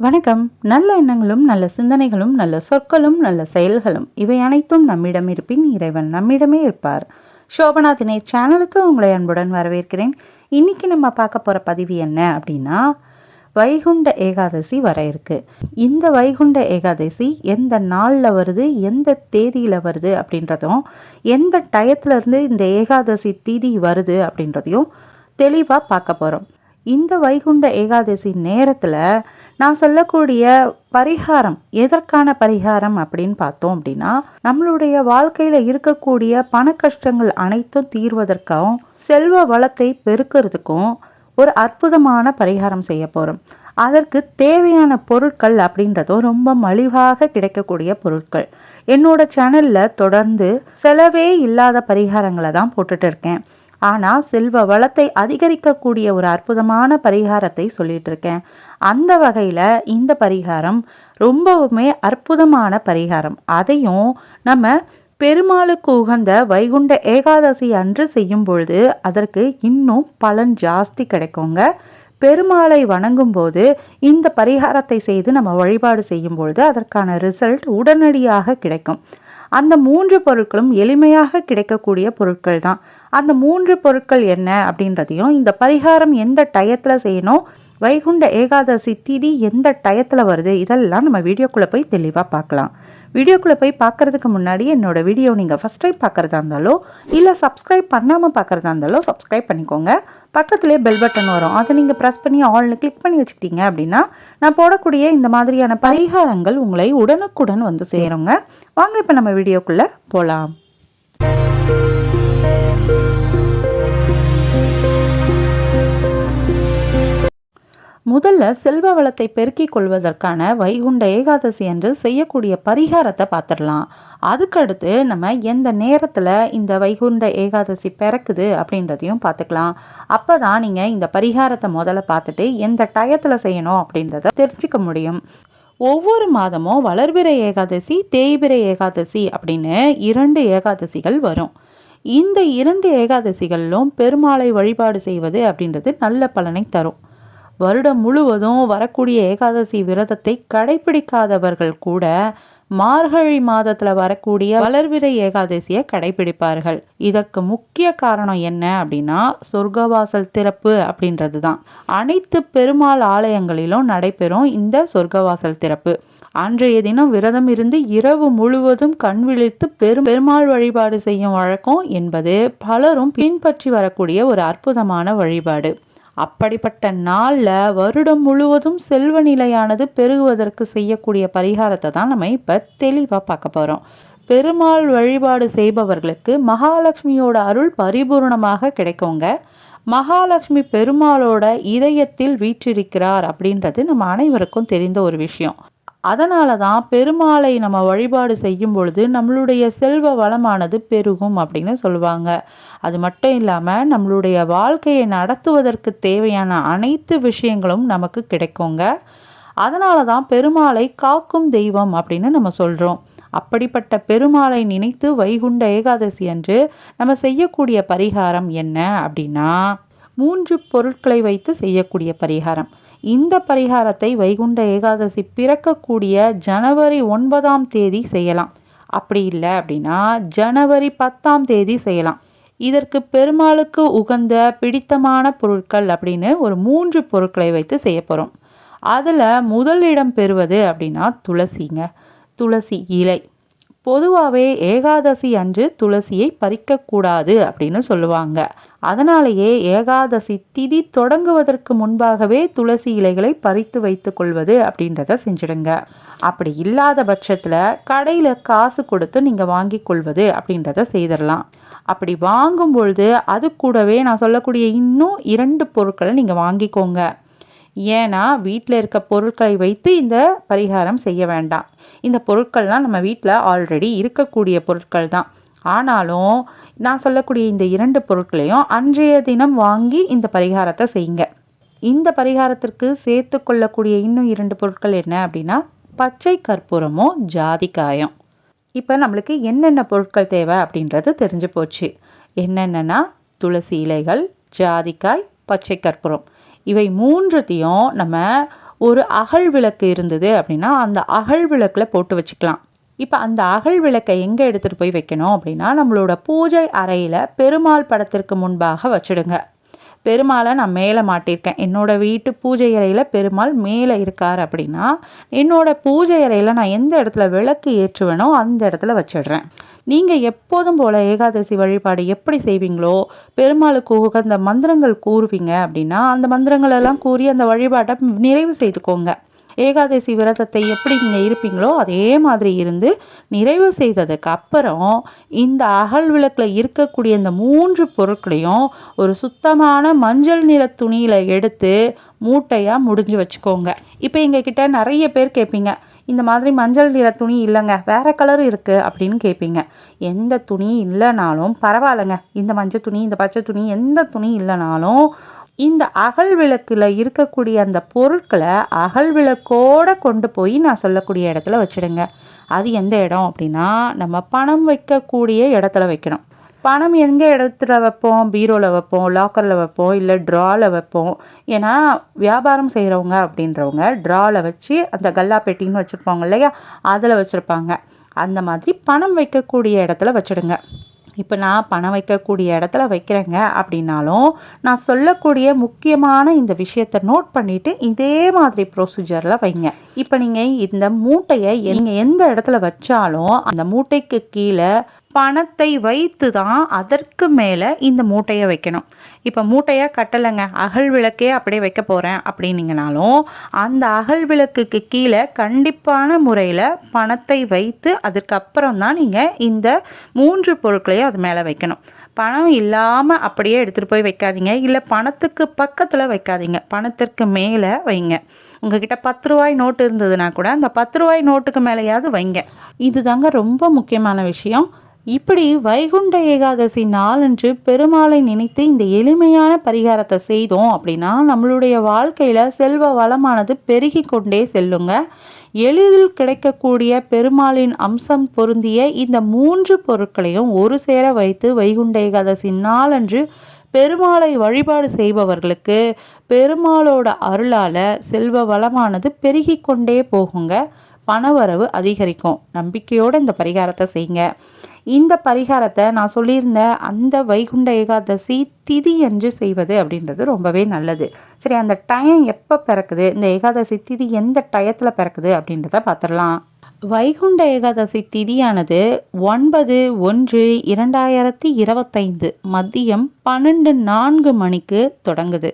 வணக்கம். நல்ல எண்ணங்களும் நல்ல சிந்தனைகளும் நல்ல சொற்களும் நல்ல செயல்களும் இவை அனைத்தும் நம்மிடம் இருப்பின் இறைவன் நம்மிடமே இருப்பார். சோபனா தினேஷ் சேனலுக்கு உங்களை அன்புடன் வரவேற்கிறேன். இன்னைக்கு நம்ம பார்க்க போகிற பதிவு என்ன அப்படின்னா வைகுண்ட ஏகாதசி வர இருக்கு. இந்த வைகுண்ட ஏகாதசி எந்த நாளில் வருது எந்த தேதியில் வருது அப்படின்றதும் எந்த டயத்துலேருந்து இந்த ஏகாதசி தீதி வருது அப்படின்றதையும் தெளிவாக பார்க்க போகிறோம் இந்த வைகுண்ட ஏகாதசி நேரத்தில் நான் சொல்லக்கூடிய பரிகாரம் எதற்கான பரிகாரம் அப்படின்னு பார்த்தோம் அப்படின்னா நம்மளுடைய வாழ்க்கையில் இருக்கக்கூடிய பண கஷ்டங்கள் அனைத்தும் தீர்வதற்கும் செல்வ வளத்தை பெருக்கிறதுக்கும் ஒரு அற்புதமான பரிகாரம் செய்ய போகிறோம் அதற்கு தேவையான பொருட்கள் அப்படின்றதும் ரொம்ப மலிவாக கிடைக்கக்கூடிய பொருட்கள். என்னோட சேனலில் தொடர்ந்து செலவே இல்லாத பரிகாரங்களை தான் போட்டுட்டு இருக்கேன். ஆனால் செல்வ வளத்தை அதிகரிக்கக்கூடிய ஒரு அற்புதமான பரிகாரத்தை சொல்லிட்டு இருக்கேன் அந்த வகையில் இந்த பரிகாரம் ரொம்பவுமே அற்புதமான பரிகாரம். அதையும் நம்ம பெருமாளுக்கு உகந்த வைகுண்ட ஏகாதசி அன்று செய்யும் பொழுது அதற்கு இன்னும் பலன் ஜாஸ்தி கிடைக்குங்க. பெருமாளை வணங்கும் போது இந்த பரிகாரத்தை செய்து நம்ம வழிபாடு செய்யும் பொழுது அதற்கான ரிசல்ட் உடனடியாக கிடைக்கும். அந்த மூன்று பொருட்களும் எளிமையாக கிடைக்கக்கூடிய பொருட்கள் தான் அந்த மூன்று பொருட்கள் என்ன அப்படின்றதையும் இந்த பரிகாரம் எந்த டயத்தில் செய்யணும் வைகுண்ட ஏகாதசி திதி எந்த டயத்தில் வருது இதெல்லாம் நம்ம வீடியோக்குள்ளே போய் தெளிவாக பார்க்கலாம். வீடியோக்குள்ளே போய் பார்க்குறதுக்கு முன்னாடி என்னோட வீடியோ நீங்கள் ஃபஸ்ட் டைம் பார்க்குறதா இருந்தாலோ இல்லை சப்ஸ்கிரைப் பண்ணாமல் பார்க்குறதா இருந்தாலோ சப்ஸ்கிரைப் பண்ணிக்கோங்க. பக்கத்துலேயே பெல் பட்டன் வரும். அதை நீங்கள் ப்ரெஸ் பண்ணி ஆல்னு கிளிக் பண்ணி வச்சுக்கிட்டீங்க அப்படின்னா நான் போடக்கூடிய இந்த மாதிரியான பரிகாரங்கள் உங்களை உடனுக்குடன் வந்து சேருங்க. வாங்க இப்போ நம்ம வீடியோக்குள்ளே போகலாம் முதல்ல செல்வ வளத்தை பெருக்கிக் கொள்வதற்கான வைகுண்ட ஏகாதசி என்று செய்யக்கூடிய பரிகாரத்தை பார்த்துடலாம். அதுக்கடுத்து நம்ம எந்த நேரத்தில் இந்த வைகுண்ட ஏகாதசி பிறக்குது அப்படின்றதையும் பார்த்துக்கலாம். அப்போ தான் நீங்கள் இந்த பரிகாரத்தை முதல்ல பார்த்துட்டு எந்த டயத்தில் செய்யணும் அப்படின்றத தெரிஞ்சுக்க முடியும். ஒவ்வொரு மாதமும் வளர்பிறை ஏகாதசி தேய்பிறை ஏகாதசி அப்படின்னு இரண்டு ஏகாதசிகள் வரும். இந்த இரண்டு ஏகாதசிகளிலும் பெருமாளை வழிபாடு செய்வது அப்படின்றது நல்ல பலனை தரும். வருடம் முழுவதும் வரக்கூடிய ஏகாதசி விரதத்தை கடைபிடிக்காதவர்கள் கூட மார்கழி மாதத்தில் வரக்கூடிய வளர்விரை ஏகாதசியை கடைபிடிப்பார்கள். இதற்கு முக்கிய காரணம் என்ன அப்படின்னா சொர்க்கவாசல் திறப்பு அப்படின்றது தான் அனைத்து பெருமாள் ஆலயங்களிலும் நடைபெறும் இந்த சொர்க்கவாசல் திறப்பு. அன்றைய தினம் விரதம் இருந்து இரவு முழுவதும் கண் விழித்து பெரும் பெருமாள் வழிபாடு செய்யும் வழக்கம் என்பது பலரும் பின்பற்றி வரக்கூடிய ஒரு அற்புதமான வழிபாடு. அப்படிப்பட்ட நாளில் வருடம் முழுவதும் செல்வ நிலையானது பெருகுவதற்கு செய்யக்கூடிய பரிகாரத்தை தான் நம்ம இப்போ தெளிவாக பார்க்க போகிறோம் பெருமாள் வழிபாடு செய்பவர்களுக்கு மகாலட்சுமியோட அருள் பரிபூர்ணமாக கிடைக்குங்க. மகாலட்சுமி பெருமாளோட இதயத்தில் வீற்றிருக்கிறார் அப்படின்றது நம்ம அனைவருக்கும் தெரிந்த ஒரு விஷயம். அதனால தான் பெருமாளை நம்ம வழிபாடு செய்யும் பொழுது நம்மளுடைய செல்வ வளமானது பெருகும் அப்படின்னு சொல்லுவாங்க. அது மட்டும் இல்லாமல் நம்மளுடைய வாழ்க்கையை நடத்துவதற்கு தேவையான அனைத்து விஷயங்களும் நமக்கு கிடைக்குங்க. அதனால தான் பெருமாளை காக்கும் தெய்வம் அப்படின்னு நம்ம சொல்கிறோம் அப்படிப்பட்ட பெருமாளை நினைத்து வைகுண்ட ஏகாதசி அன்று நம்ம செய்யக்கூடிய பரிகாரம் என்ன அப்படின்னா மூன்று பொருட்களை வைத்து செய்யக்கூடிய பரிகாரம். இந்த பரிகாரத்தை வைகுண்ட ஏகாதசி பிறக்கக்கூடிய ஜனவரி ஒன்பதாம் தேதி செய்யலாம். அப்படி இல்லை அப்படின்னா ஜனவரி பத்தாம் தேதி செய்யலாம். இதற்கு பெருமாளுக்கு உகந்த பிடித்தமான பொருட்கள் அப்படின்னு ஒரு மூன்று பொருட்களை வைத்து செய்ய போகிறோம் அதில் முதலிடம் பெறுவது அப்படின்னா துளசிங்க. துளசி இலை. பொதுவாகவே ஏகாதசி அன்று துளசியை பறிக்கக்கூடாது அப்படின்னு சொல்லுவாங்க. அதனாலேயே ஏகாதசி திதி தொடங்குவதற்கு முன்பாகவே துளசி இலைகளை பறித்து வைத்து கொள்வது அப்படின்றத செஞ்சிடுங்க. அப்படி இல்லாத பட்சத்தில் கடையில் காசு கொடுத்து நீங்கள் வாங்கி கொள்வது அப்படின்றத செய்திடலாம். அப்படி வாங்கும் பொழுது அது கூடவே நான் சொல்லக்கூடிய இன்னும் இரண்டு பொருட்களை நீங்கள் வாங்கிக்கோங்க. ஏன்னா வீட்டில் இருக்க பொருட்களை வைத்து இந்த பரிகாரம் செய்ய வேண்டாம். இந்த பொருட்கள்லாம் நம்ம வீட்டில் ஆல்ரெடி இருக்கக்கூடிய பொருட்கள் தான். ஆனாலும் நான் சொல்லக்கூடிய இந்த இரண்டு பொருட்களையும் அன்றைய தினம் வாங்கி இந்த பரிகாரத்தை செய்யுங்க. இந்த பரிகாரத்திற்கு சேர்த்து கொள்ளக்கூடிய இன்னும் இரண்டு பொருட்கள் என்ன அப்படின்னா பச்சை கற்பூரமும் ஜாதிக்காயம். இப்போ நம்மளுக்கு என்னென்ன பொருட்கள் தேவை அப்படின்றது தெரிஞ்சு போச்சு. என்னென்னா துளசி இலைகள் ஜாதிக்காய் பச்சை கற்பூரம். இவை மூன்றத்தையும் நம்ம ஒரு அகல் விளக்கு இருந்தது அப்படின்னா அந்த அகல் விளக்கில் போட்டு வச்சுக்கலாம். இப்போ அந்த அகல் விளக்கை எங்கே எடுத்துகிட்டு போய் வைக்கணும் அப்படின்னா நம்மளோட பூஜை அறையில் பெருமாள் படத்திற்கு முன்பாக வச்சுடுங்க. பெருமாளை நான் மேலே மாட்டியிருக்கேன். என்னோடய வீட்டு பூஜை அறையில் பெருமாள் மேலே இருக்கார் அப்படின்னா என்னோடய பூஜை அறையில் நான் எந்த இடத்துல விளக்கு ஏற்றுவேனோ அந்த இடத்துல வச்சிடுறேன். நீங்கள் எப்போதும் போல் ஏகாதசி வழிபாடு எப்படி செய்வீங்களோ பெருமாளுக்கு உகந்த மந்திரங்கள் கூறுவீங்க அப்படின்னா அந்த மந்திரங்களெல்லாம் கூறி அந்த வழிபாட்டை நிறைவு செய்துக்கோங்க. ஏகாதசி விரதத்தை எப்படி நீங்கள் இருப்பீங்களோ அதே மாதிரி இருந்து நிறைவு செய்ததுக்கு அப்புறம் இந்த அகல் விளக்கில் இருக்கக்கூடிய இந்த மூன்று பொருட்களையும் ஒரு சுத்தமான மஞ்சள் நிற துணியில் எடுத்து மூட்டையாக முடிஞ்சு வச்சுக்கோங்க. இப்போ எங்ககிட்ட நிறைய பேர் கேட்பீங்க இந்த மாதிரி மஞ்சள் நிற துணி இல்லைங்க வேறு கலர் இருக்குது அப்படின்னு கேட்பீங்க. எந்த துணி இல்லைனாலும் பரவாயில்லைங்க இந்த மஞ்சள் துணி இந்த பச்சை துணி எந்த துணி இல்லைனாலும் இந்த அகல் விளக்கில் இருக்கக்கூடிய அந்த பொருட்களை அகல் விளக்கோடு கொண்டு போய் நான் சொல்லக்கூடிய இடத்துல வச்சுடுங்க. அது எந்த இடம் அப்படின்னா நம்ம பணம் வைக்கக்கூடிய இடத்துல வைக்கணும். பணம் எங்கே இடத்துல வைப்போம்? பீரோவில் வைப்போம் லாக்கரில் வைப்போம் இல்லை ட்ராவில் வைப்போம். ஏன்னா வியாபாரம் செய்கிறவங்க அப்படின்றவங்க ட்ராவில் வச்சு அந்த கல்லா பெட்டின்னு வச்சுருப்பாங்க இல்லையா? அதில் வச்சுருப்பாங்க. அந்த மாதிரி பணம் வைக்கக்கூடிய இடத்துல வச்சுடுங்க. இப்போ நான் பணம் வைக்கக்கூடிய இடத்துல வைக்கிறேங்க அப்படின்னாலும் நான் சொல்லக்கூடிய முக்கியமான இந்த விஷயத்தை நோட் பண்ணிவிட்டு இதே மாதிரி ப்ரொசீஜரில் வைங்க. இப்போ நீங்கள் இந்த மூட்டையை நீங்கள் எந்த இடத்துல வச்சாலும் அந்த மூட்டைக்கு கீழே பணத்தை வைத்து தான் அதற்கு மேலே இந்த மூட்டையை வைக்கணும். இப்போ மூட்டையாக கட்டலைங்க. அகல் விளக்கே அப்படியே வைக்க போகிறேன் அப்படின்னீங்கனாலும் அந்த அகல் விளக்குக்கு கீழே கண்டிப்பான முறையில் பணத்தை வைத்து அதுக்கப்புறம் தான் நீங்கள் இந்த மூன்று பொருட்களையும் அது மேலே வைக்கணும். பணம் இல்லாமல் அப்படியே எடுத்துகிட்டு போய் வைக்காதீங்க. இல்லை பணத்துக்கு பக்கத்தில் வைக்காதீங்க. பணத்திற்கு மேலே வைங்க. உங்ககிட்ட பத்து ரூபாய் நோட்டு இருந்ததுன்னா கூட அந்த பத்து ரூபாய் நோட்டுக்கு மேலேயாவது வைங்க. இது தாங்க ரொம்ப முக்கியமான விஷயம். இப்படி வைகுண்ட ஏகாதசி நாளன்று பெருமாளை நினைத்து இந்த எளிமையான பரிகாரத்தை செய்தோம் அப்படின்னா நம்மளுடைய வாழ்க்கையில் செல்வ வளமானது பெருகி கொண்டே செல்லுங்க. எளிதில் கிடைக்கக்கூடிய பெருமாளின் அம்சம் பொருந்திய இந்த மூன்று பொருட்களையும் ஒரு சேர வைத்து வைகுண்ட ஏகாதசி நாளன்று பெருமாளை வழிபாடு செய்பவர்களுக்கு பெருமாளோட அருளால் செல்வ வளமானது பெருகி கொண்டே போகுங்க. பணவரவு அதிகரிக்கும். நம்பிக்கையோடு இந்த பரிகாரத்தை செய்யுங்க. இந்த பரிகாரத்தை நான் சொல்லியிருந்த அந்த வைகுண்ட ஏகாதசி திதி என்று செய்வது அப்படின்றது ரொம்பவே நல்லது. சரி அந்த டயம் எப்போ பிறக்குது? இந்த ஏகாதசி திதி எந்த டயத்தில் பிறக்குது அப்படின்றத பார்த்துடலாம் வைகுண்ட ஏகாதசி திதியானது ஒன்பது ஒன்று இரண்டாயிரத்தி இருபத்தைந்து மதியம் பன்னெண்டு நான்கு மணிக்கு தொடங்குது.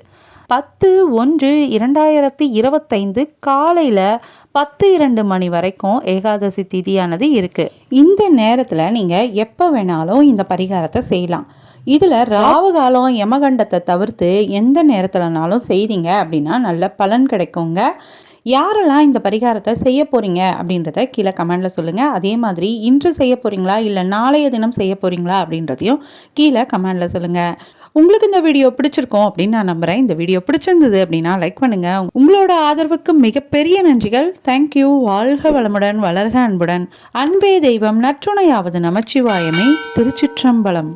பத்து ஒன்று இரண்டாயிரத்தி இருபத்தைந்து காலையில் பத்து இரண்டு மணி வரைக்கும் ஏகாதசி திதியானது இருக்குது இந்த நேரத்தில் நீங்கள் எப்போ வேணாலும் இந்த பரிகாரத்தை செய்யலாம். இதில் ராவுகாலம் யமகண்டத்தை தவிர்த்து எந்த நேரத்தில்னாலும் செய்தீங்க அப்படின்னா நல்ல பலன் கிடைக்குங்க. யாரெல்லாம் இந்த பரிகாரத்தை செய்ய போகிறீங்க அப்படின்றத கீழே கமெண்டில் சொல்லுங்கள் அதே மாதிரி இன்று செய்ய போகிறீங்களா இல்லை நாளைய தினம் செய்ய போகிறீங்களா அப்படின்றதையும் கீழே கமெண்டில் சொல்லுங்கள் உங்களுக்கு இந்த வீடியோ பிடிச்சிருக்கோம் அப்படின்னு நான் நம்புகிறேன் இந்த வீடியோ பிடிச்சிருந்தது அப்படின்னா லைக் பண்ணுங்கள் உங்களோட ஆதரவுக்கு மிகப்பெரிய நன்றிகள். தேங்க்யூ வாழ்க வளமுடன் வளர்க அன்புடன். அன்பே தெய்வம் நற்றுணையாவது நமச்சிவாயமே. திருச்சிற்றம்பலம்.